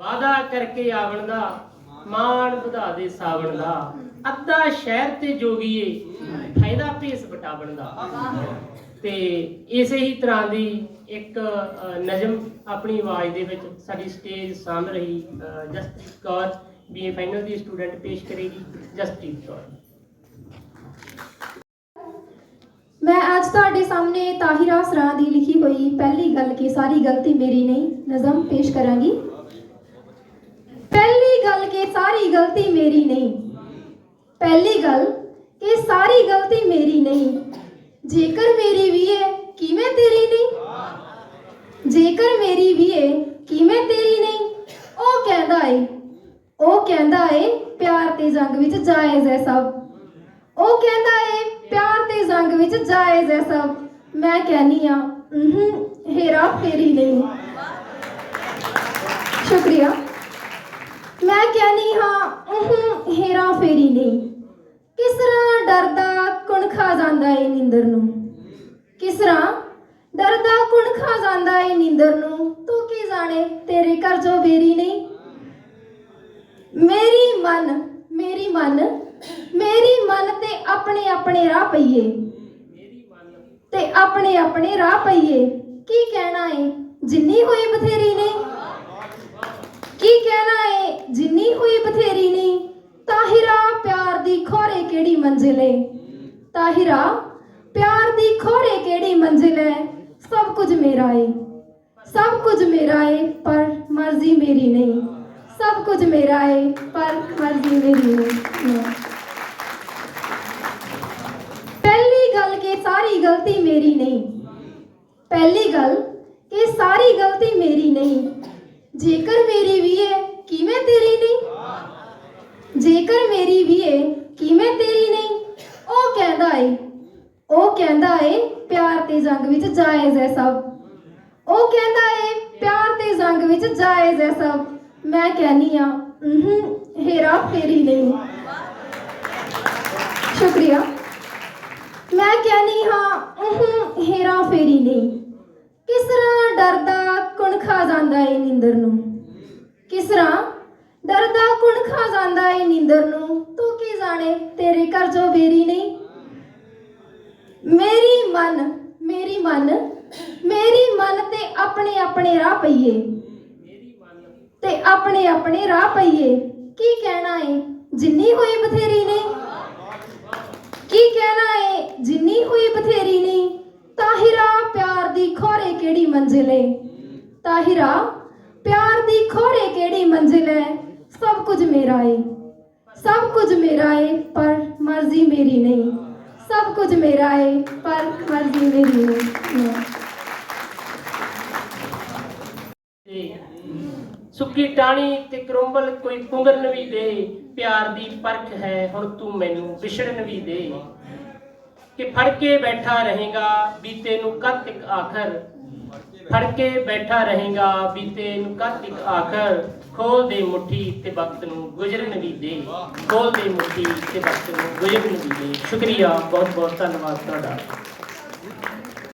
ਵਾਦਾ ਕਰਕੇ ਆਵਣ ਦਾ, ਮਾਣ ਵਧਾ ਦੇ ਸਾਵਣ ਦਾ। ਅੱਧਾ ਸ਼ਹਿਰ ਤੇ ਜੋਗੀਏ, ਫਾਇਦਾ ਭੇਸ ਵਟਾਵਣ ਦਾ। ਤੇ ਇਸੇ ਹੀ ਤਰ੍ਹਾਂ ਦੀ ਇੱਕ ਨਜ਼ਮ ਆਪਣੀ ਆਵਾਜ਼ ਦੇ ਵਿੱਚ ਸਾਡੀ ਸਟੇਜ ਸਾਂਭ ਰਹੀ ਜਸਪ੍ਰੀਤ ਕੌਰ ਬੀਏ ਫਾਈਨਲ ਦੀ ਸਟੂਡੈਂਟ ਪੇਸ਼ ਕਰੇਗੀ, ਜਸਪ੍ਰੀਤ ਕੌਰ। ਮੈਂ ਅੱਜ ਤੁਹਾਡੇ ਸਾਹਮਣੇ ਤਾਹਿਰਾ ਸਰਾਂ ਦੀ ਲਿਖੀ ਹੋਈ ਪਹਿਲੀ ਗੱਲ ਕਿ ਸਾਰੀ ਗਲਤੀ ਮੇਰੀ ਨਹੀਂ, ਨਜ਼ਮ ਪੇਸ਼ ਕਰਾਂਗੀ। ਪਹਿਲੀ ਗੱਲ ਕਿ ਸਾਰੀ ਗਲਤੀ ਮੇਰੀ ਨਹੀਂ। ਪਹਿਲੀ ਗੱਲ ਕਿ ਸਾਰੀ ਗਲਤੀ ਮੇਰੀ ਨਹੀਂ। ਜੇਕਰ ਮੇਰੀ ਵੀ ਹੈ ਕਿਵੇਂ ਤੇਰੀ ਨਹੀਂ? ਜੇਕਰ ਮੇਰੀ ਵੀ ਹੈ ਕਿਵੇਂ ਤੇਰੀ ਨਹੀਂ? ਉਹ ਕਹਿੰਦਾ ਏ, ਉਹ ਕਹਿੰਦਾ ਏ, ਪਿਆਰ ਤੇ ਜੰਗ ਵਿੱਚ ਜਾਇਜ਼ ਹੈ ਸਭ। ਉਹ ਕਹਿੰਦਾ ਏ, ਪਿਆਰ ਤੇ ਜੰਗ ਵਿੱਚ ਜਾਇਜ਼ ਹੈ ਸਭ। ਮੈਂ ਕਹਿਨੀ ਆ ਹੇਰਾ ਫੇਰੀ ਨਹੀਂ। ਸ਼ੁਕਰੀਆ। ਮੈਂ ਕਹਿਨੀ ਹਾਂ ਅਹੰ, ਹੇਰਾ ਫੇਰੀ ਨਹੀਂ ਕਿਸ ਡਰਦਾ ਕੁਣ ਖਾ ਜਾਂਦਾ ਏ ਨੀਂਦਰ ਨੂੰ? ਕਿਸ ਡਰਦਾ ਕੁਣ ਖਾ ਜਾਂਦਾ ਏ ਨੀਂਦਰ ਨੂੰ? ਤੂੰ ਕੀ ਜਾਣੇ ਤੇਰੇ ਘਰ ਜੋ ਬੇਰੀ ਨਹੀਂ ਮੇਰੀ ਮਨ ਮੇਰੀ ਮਨ ਮੇਰੀ ਮਨ ਤੇ ਆਪਣੇ ਆਪਣੇ ਰਾਹ ਪਈਏ। ਤੇ ਆਪਣੇ ਆਪਣੇ ਰਾਹ ਪਈਏ। ਕੀ ਕਹਿਣਾ ਏ? ਜਿੰਨੀ ਹੋਈ ਬਥੇਰੀ ਨੇ ਕੀ ਕਹਿਣਾ ਏ ਜਿੰਨੀ ਹੋਈ ਬਥੇਰੀ ਨਹੀਂ ਤਾਹਿਰਾ ਪਿਆਰ ਦੀ ਖੋਰੇ ਕਿਹੜੀ ਮੰਜ਼ਿਲ ਤਾਹਿਰਾ ਪਿਆਰ ਦੀ ਖੋਰੇ ਕਿਹੜੀ ਮੰਜ਼ਿਲ ਏ ਸਭ ਕੁਝ ਮੇਰਾ ਏ। ਸਭ ਕੁਝ ਮੇਰਾ ਏ, ਪਰ ਮਰਜ਼ੀ ਮੇਰੀ ਨਹੀਂ। ਸਭ ਕੁਝ ਮੇਰਾ ਏ, ਪਰ ਮਰਜ਼ੀ ਮੇਰੀ ਨਹੀਂ। ਪਹਿਲੀ ਗੱਲ ਕਿ ਸਾਰੀ ਗਲਤੀ ਮੇਰੀ ਨਹੀਂ। ਪਹਿਲੀ ਗੱਲ ਕਿ ਸਾਰੀ ਗਲਤੀ ਮੇਰੀ ਨਹੀਂ। ਜੇਕਰ ਮੇਰੀ ਵੀ ਹੈ ਕਿਵੇਂ ਤੇਰੀ ਨਹੀਂ? ਜੇਕਰ ਮੇਰੀ ਵੀ ਏ ਕਿਵੇਂ ਤੇਰੀ ਨਹੀਂ? ਉਹ ਕਹਿੰਦਾ ਏ ਉਹ ਕਹਿੰਦਾ ਏ ਪਿਆਰ ਤੇ ਜੰਗ ਵਿੱਚ ਜਾਇਜ਼ ਹੈ ਸਭ। ਉਹ ਕਹਿੰਦਾ ਏ ਪਿਆਰ ਤੇ ਜੰਗ ਵਿੱਚ ਜਾਇਜ਼ ਹੈ ਸਭ। ਮੈਂ ਕਹਿਨੀ ਆ ਹੇਰਾ ਫੇਰੀ ਨਹੀਂ। ਸ਼ੁਕਰੀਆ। ਮੈਂ ਕਹਿਨੀ ਹਾਂ ਅਹੰ, ਹੇਰਾ ਫੇਰੀ ਨਹੀਂ। ਕਿਸ ਤਰ੍ਹਾਂ ਡਰਦਾ ਕੁਣ ਖਾ ਜਾਂਦਾ ਏ ਨਿੰਦਰ ਨੂੰ? ਕਿਸ ਤਰ੍ਹਾਂ ਡਰਦਾ ਕੁਣ ਏ ਨੀਂਦਰ ਨੂੰ, ਤੂੰ ਕੀ ਜਾਣੇ? ਤੇਰੇ ਘਰ ਜੋ ਬੇਰੀ ਨਹੀਂ ਮੇਰੀ ਮਨ ਮੇਰੀ ਮਨ ਮੇਰੀ ਮਨ ਤੇ ਆਪਣੇ ਆਪਣੇ ਰਾਹ ਪਈਏ। ਤੇ ਆਪਣੇ ਆਪਣੇ ਰਾਹ ਪਈਏ। ਕੀ ਕਹਿਣਾ ਏ? ਜਿੰਨੀ ਹੋਈ ਬਥੇਰੀ ਨੇ? ਕੀ ਕਹਿਣਾ ਏ? ਜਿੰਨੀ ਹੋਈ ਬਥੇਰੀ ਨਹੀਂ ਤਾਹਿਰਾ ਪਿਆਰ ਦੀ ਖੋਰੇ ਕਿਹੜੀ ਮੰਜ਼ਿਲ ਏ? ਤਾਹਿਰਾ ਪਿਆਰ ਦੀ ਖੋਰੇ ਕਿਹੜੀ ਮੰਜ਼ਿਲ ਏ? ਸਭ ਕੁਝ ਮੇਰਾ ਏ। ਸਭ ਕੁਝ ਮੇਰਾ ਏ, ਪਰ ਮਰਜ਼ੀ ਮੇਰੀ ਨਹੀਂ। ਸਭ ਕੁਝ ਮੇਰਾ ਏ, ਪਰ ਮਰਜ਼ੀ ਮੇਰੀ ਨਹੀਂ। ਸੁੱਕੀ ਟਾਣੀ ਤੇ ਕਰੰਬਲ ਕੋਈ ਪੁੰਗਰਨ ਵੀ ਦੇ। ਪਿਆਰ ਦੀ ਪਰਖ ਹੈ, ਹੁਣ ਤੂੰ ਮੈਨੂੰ ਵਿਛੜਨ ਵੀ ਦੇ। ਕਿ ਫੜ ਕੇ ਬੈਠਾ ਰਹੇਗਾ, ਬੀਤੇ ਨੂੰ ਕਦ ਆਖਰ। ਫੜ ਕੇ ਬੈਠਾ ਰਹੇਗਾ ਬੀਤੇ ਨੂੰ ਕਦ ਆਖਰ। ਖੋਲ ਦੇ ਮੁੱਠੀ ਤੇ ਵਕਤ ਨੂੰ ਗੁਜ਼ਰਨ ਵੀ ਦੇ। ਖੋਲ ਦੇ ਮੁੱਠੀ ਤੇ ਵਕਤ ਨੂੰ ਗੁਜ਼ਰਨ ਵੀ ਦੇ। ਸ਼ੁਕਰੀਆ ਬਹੁਤ ਬਹੁਤ ਧੰਨਵਾਦ ਤੁਹਾਡਾ।